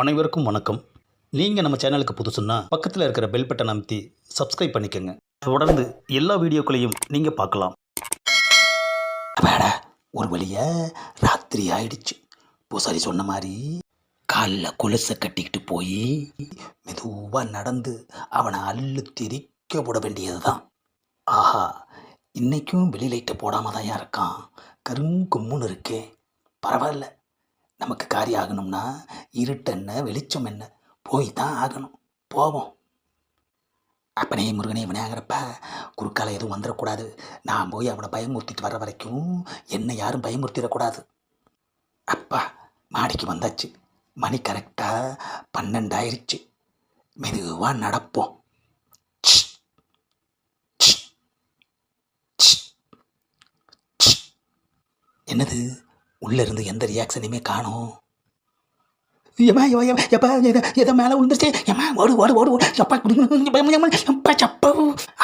அனைவருக்கும் வணக்கம். நீங்கள் நம்ம சேனலுக்கு புதுசுன்னா பக்கத்தில் இருக்கிற பெல் பட்டன் அமைத்தி சப்ஸ்கிரைப் பண்ணிக்கோங்க. தொடர்ந்து எல்லா வீடியோக்களையும் நீங்கள் பார்க்கலாம். அப்பாடா ஒரு வழியை ராத்திரி ஆயிடுச்சு. பூசாரி சொன்ன மாதிரி காலில் கொலுசை கட்டிக்கிட்டு போய் மெதுவாக நடந்து அவனை அள்ளு திரிக்க போட வேண்டியது தான் ஆஹா இன்றைக்கும் வெளி லைட்டை போடாமல் தான் இருக்கான்? கருங்கும்முன்னு இருக்கே. பரவாயில்ல. நமக்கு காரியம் ஆகணும்னா இருட்டு என்ன வெளிச்சம் என்ன? போய் தான் ஆகணும். போவோம். அப்பனே முருகனே விநாயகரப்பா குறுக்கால எதுவும் வந்துடக்கூடாது நான் போய் அவனை பயமுறுத்திட்டு வர வரைக்கும் என்னை யாரும் பயமுறுத்திடக்கூடாது. அப்பா மாடிக்கு வந்தாச்சு. மணி கரெக்டாக பன்னெண்டாயிருச்சு. மெதுவாக நடப்போம். என்னது? உள்ளேருந்து எந்த ரியாக்ஷனையுமே காணும். ஏமா எப்பா எதை எதை மேலே விழுந்துருச்சு எம்மா ஓடு ஓடு ஓடு ஓடு எப்பா எப்பா சப்பா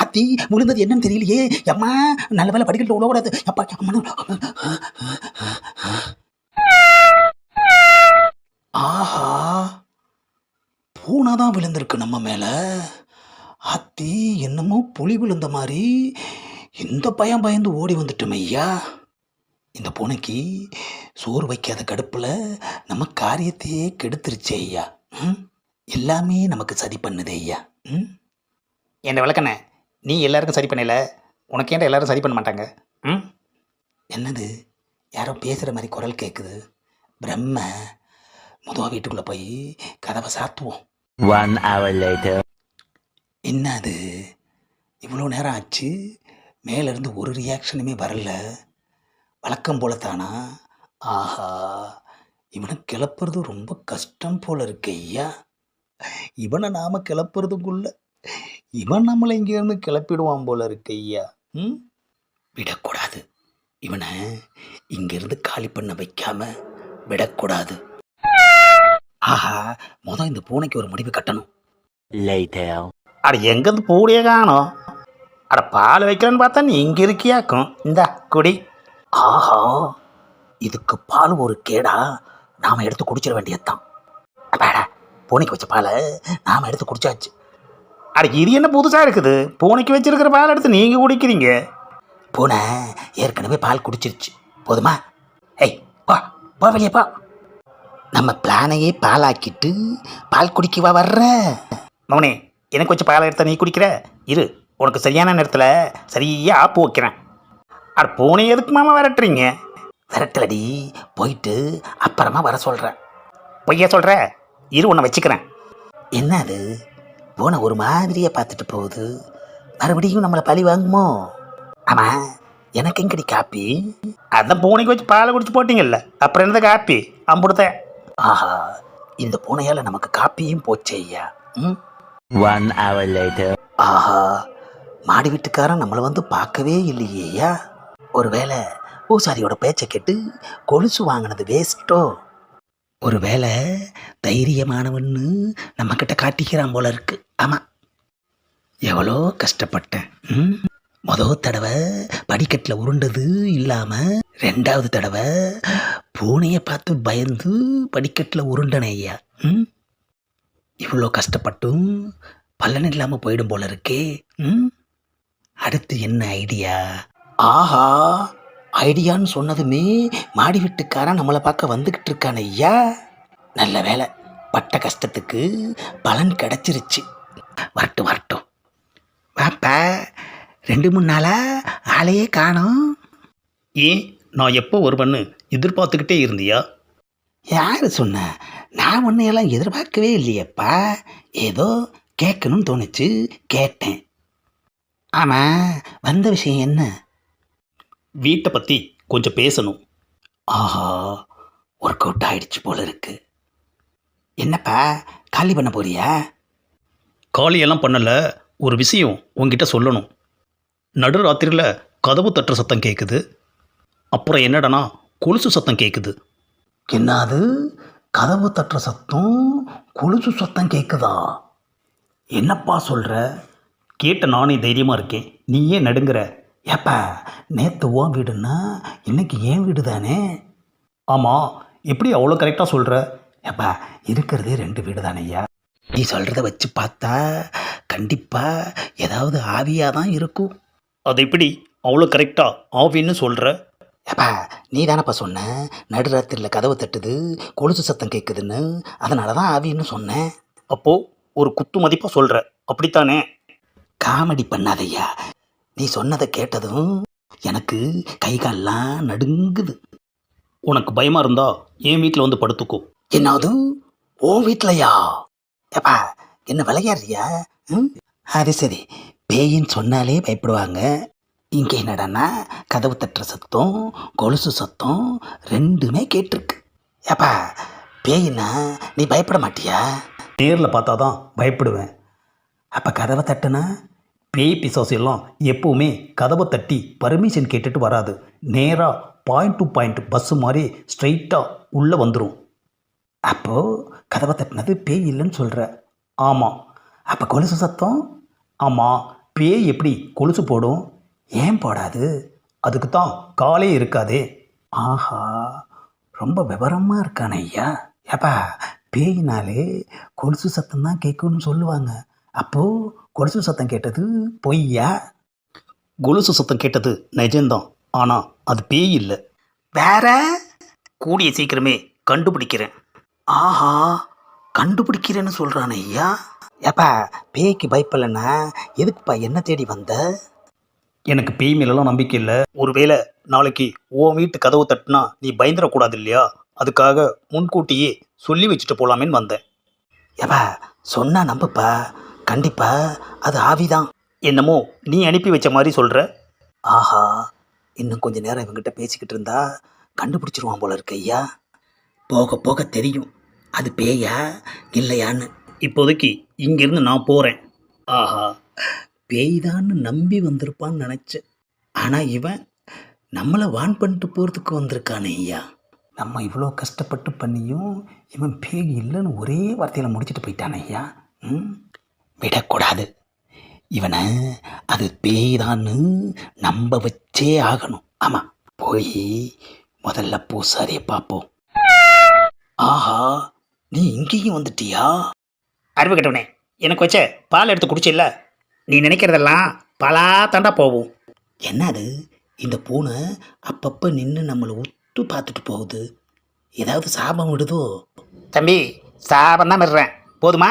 அத்தி விழுந்தது என்னன்னு தெரியலையே எம்மா நல்ல வேலை படிக்கல விழக்கூடாது எப்பா ஆஹா பூனை தான் விழுந்திருக்கு நம்ம மேலே அத்தி என்னமோ புலி விழுந்த மாதிரி இந்த பயம் பயந்து ஓடி வந்துட்டோம் ஐயா இந்த பூனைக்கு சோறு வைக்காத கடுப்பில் நம்ம காரியத்தையே கெடுத்துருச்சே ஐயா. ம்? எல்லாமே நமக்கு சரி பண்ணுதே ஐயா. ம்? என்ன விளக்கண்ணே நீ எல்லாருக்கும் சரி பண்ணல? உனக்கு ஏன்டா எல்லாரும் சரி பண்ண மாட்டாங்க? ம்? என்னது? யாரோ பேசுகிற மாதிரி குரல் கேட்குது பிரம்ம முதவா வீட்டுக்குள்ளே போய் கதவை சாத்துவோம். One hour later. என்ன அது இவ்வளோ நேரம் ஆச்சு. மேலேருந்து ஒரு ரியாக்ஷனுமே வரல. வழக்கம் போல தானா? ஆஹா இவனை கிளப்புறது ரொம்ப கஷ்டம் போல இருக்கு ஐயா. இவனை நாம் கிளப்புறதுக்குள்ள இவன் நம்மளை இங்கேருந்து கிளப்பிடுவான் போல இருக்கு ஐயா. ம்? விடக்கூடாது. இவனை இங்கேருந்து காலி பண்ண வைக்காம விடக்கூடாது. ஆஹா மொதல் இந்த பூனைக்கு ஒரு முடிவு கட்டணும். அட எங்கேருந்து பூடியே காணோம்? அட பால் வைக்கிறேன்னு பார்த்தா நீ இங்கே இருக்கியாக்கும். இந்த குடி. ஆஹா. இதுக்கு பால் ஒரு கேடா நாம் எடுத்து குடிச்சிட வேண்டியதுதான். அப்பாடா பூனைக்கு வச்ச பாலை நாம் எடுத்து குடிச்சாச்சு. அட இது என்ன புதுசாக இருக்குது? பூனைக்கு வச்சிருக்கிற பால் எடுத்து நீங்கள் குடிக்கிறீங்க? பூனை ஏற்கனவே பால் குடிச்சிருச்சு. போதுமா? ஏய் பா போ வெளியே போ நம்ம பிளானையே பாலாக்கிட்டு பால் குடிக்கவா வர்ற. மௌனே எனக்கு கொஞ்சம் பால் எடுத்த நீ குடிக்கிற? இரு உனக்கு சரியான நேரத்தில் சரியாக ஆப்பு வைக்கிறேன். அட பூனை எதுக்கு மாமா விரட்டுறீங்க? விரட்டலடி போயிட்டு அப்புறமா வர சொல்கிறேன் பொய்யா சொல்கிற இரு உன்னை வச்சுக்கிறேன். என்ன அது பூனை ஒரு மாதிரியாக பார்த்துட்டு போகுது. மறுபடியும் நம்மளை பழி வாங்குமோ? ஆமாம் எனக்கு எங்கடி காப்பி? அதான் பூனைக்கு வச்சு பாலை குடிச்சு போட்டீங்கல்ல. அப்புறம் என்னது காப்பி? அம்புடுத்தேன் ஆஹா இந்த பூனையால் நமக்கு காப்பியும் போச்சே ஐயா. ம்? One hour later. ஆஹா மாடி வீட்டுக்காரன் நம்மளை வந்து பார்க்கவே இல்லையே ஐயா. ஒருவேளை பூசாரியோட பேச்சை கேட்டு கொலுசு வாங்கினது வேஸ்ட்டோ ஒருவேளை தைரியமானவன்னு நம்மக்கிட்ட காட்டிக்கிறான் போல இருக்கு. ஆமாம் எவ்வளோ கஷ்டப்பட்டேன். ம்? மொதல் தடவை படிக்கட்டில் உருண்டது இல்லாமல் ரெண்டாவது தடவை பூனையை பார்த்து பயந்து படிக்கட்டில் உருண்டனே ஐயா. ம்? இவ்வளோ கஷ்டப்பட்டும் பலன் இல்லாமல் போயிடும் போல இருக்கே. ம்? அடுத்து என்ன ஐடியா? ஆஹா! ஐடியான்னு சொன்னதுமே மாடி வீட்டுக்காரன் நம்மளை பார்க்க வந்துக்கிட்டு இருக்கான் ஐயா. நல்ல வேலை பட்ட கஷ்டத்துக்கு பலன் கிடைச்சிருச்சு. வரட்டும் வரட்டும். வாப்பா ரெண்டு மூணு நாளா ஆளையே காணோம். ஏன் நான் எப்போ ஒரு பண்ணு எதிர்பார்த்துக்கிட்டே இருந்தியா? யார் சொன்ன? நான் உன்னையெல்லாம் எதிர்பார்க்கவே இல்லையேப்பா. ஏதோ கேட்கணும்னு தோணுச்சு கேட்டேன். ஆமாம் வந்த விஷயம் என்ன? வீட்டை பற்றி கொஞ்சம் பேசணும். ஆஹா ஒர்க் அவுட் ஆயிடுச்சு போல இருக்கு என்னப்பா காலி பண்ண போறியா? காலியெல்லாம் பண்ணல ஒரு விஷயம் உங்ககிட்ட சொல்லணும். நடுராத்திரியில் கதவு தட்டுற சத்தம் கேட்குது அப்புறம் என்னடனா கொலுசு சத்தம் கேட்குது என்னது? கதவு தட்டுற சத்தம் கொலுசு சத்தம் கேட்குதா என்னப்பா சொல்கிற கேட்ட நானே தைரியமாக இருக்கேன். நீ ஏன் நடுங்கிற. ஏப்பா நேற்று உன் வீடுன்னா இன்னைக்கு ஏன் வீடு தானே ஆமாம் எப்படி அவ்வளோ கரெக்டாக சொல்கிற ஏப்பா இருக்கிறதே ரெண்டு வீடு தானையா நீ சொல்கிறத வச்சு பார்த்தா கண்டிப்பாக ஏதாவது ஆவியாக தான் இருக்கும். அது எப்படி? அவ்வளோ கரெக்டாக ஆவின்னு சொல்கிற ஏப்பா நீ தானப்பா சொன்ன? நடுராத்திரியில் கதவு தட்டுது கொலுசு சத்தம் கேட்குதுன்னு அதனால தான் ஆவின்னு சொன்னேன் அப்போது ஒரு குத்து மதிப்பாக சொல்கிற அப்படித்தானே? காமெடி பண்ணாதய்யா. நீ சொன்னதை கேட்டதும் எனக்கு கை கால்லாம் நடுங்குது. உனக்கு பயமாக இருந்தா என் வீட்டில் வந்து படுத்துக்கோ. என்னது? ஓ வீட்லையா? ஏப்பா என்ன விளையாடுறியா? ம்? அது சரி. பேயின்னு சொன்னாலே பயப்படுவாங்க. இங்கே என்னடான்னா கதவு தட்டுற சத்தம் கொலுசு சத்தம் ரெண்டுமே கேட்டிருக்கு. ஏப்பா பேயின்னா நீ பயப்பட மாட்டியா? நேரில் பார்த்தா தான் பயப்படுவேன். அப்போ கதவை தட்டுனா பேய் பிசாசு எல்லாம் எப்போவுமே கதவை தட்டி பர்மிஷன் கேட்டுட்டு வராது. நேராக பாயிண்ட் டு பாயிண்ட் பஸ்ஸு மாதிரி ஸ்ட்ரைட்டாக உள்ளே வந்துடும் அப்போது கதவை தட்டினது பேய் இல்லைன்னு சொல்கிற ஆமாம் அப்போ கொலுசு சத்தம்? ஆமாம் பேய் எப்படி கொலுசு போடும்? ஏன் போடாது? அதுக்கு தான் காலே இருக்காதே. ஆஹா. ரொம்ப விவரமாக இருக்கானே ஐயா. ஏப்பா பேயினாலே கொலுசு சத்தம் தான் கேட்கும்னு சொல்லுவாங்க. அப்போது கொலுசு சத்தம் கேட்டது பொய்யா? கொலுசு சத்தம் கேட்டது நிஜம்தான். ஆனால் அது பேய் இல்லை. வேற? கூடிய சீக்கிரமே கண்டுபிடிக்கிறேன். ஆஹா கண்டுபிடிக்கிறேன்னு சொல்கிறானே ஐயா. ஏப்பா பேய்க்கு பயப்படலைன்னா எதுக்குப்பா என்ன தேடி வந்த? எனக்கு பேய் மேலெல்லாம் நம்பிக்கை இல்லை. ஒருவேளை நாளைக்கு உன் வீட்டு கதவு தட்டினா நீ பயந்துடக்கூடாது இல்லையா? அதுக்காக முன்கூட்டியே சொல்லி வச்சுட்டு போகலாமேன்னு வந்தேன். ஏப்பா சொன்னா நம்புப்பா. கண்டிப்பாக அது ஆவிதான். என்னமோ நீ அனுப்பி வச்ச மாதிரி சொல்கிற ஆஹா இன்னும் கொஞ்ச நேரம் இவங்கிட்ட பேசிக்கிட்டு இருந்தா கண்டுபிடிச்சிருவான் போல இருக்கு ஐயா. போக போக தெரியும் அது பேயா இல்லையான்னு. இப்போதைக்கு இங்கிருந்து நான் போகிறேன் ஆஹா பேய்தான்னு நம்பி வந்திருப்பான்னு நினச்சேன். ஆனால் இவன் நம்மளை வான் பண்ணிட்டு போகிறதுக்கு வந்திருக்கானே ஐயா. நம்ம இவ்வளோ கஷ்டப்பட்டு பண்ணியும் இவன் பேய் இல்லைன்னு ஒரே வார்த்தையில் முடிச்சுட்டு போயிட்டானே ஐயா. ம்? விடக்கூடாது. இவனை அது பேய்தான்னு நம்ப வச்சே ஆகணும். ஆமாம் போய் முதல்ல பூசாரியை பார்ப்போம். ஆஹா நீ இங்கேயும் வந்துட்டியா? அறிவு கட்டவனே எனக்கு வச்ச பால் எடுத்து குடிச்சில்ல? நீ நினைக்கிறதெல்லாம் பலா தாண்டா போகும் என்னது இந்த பூனை அப்பப்போ நின்று நம்மளை உத்து பார்த்துட்டு போகுது. ஏதாவது சாபம் விடுதோ? தம்பி சாபம் தான் விடுறேன். போதுமா?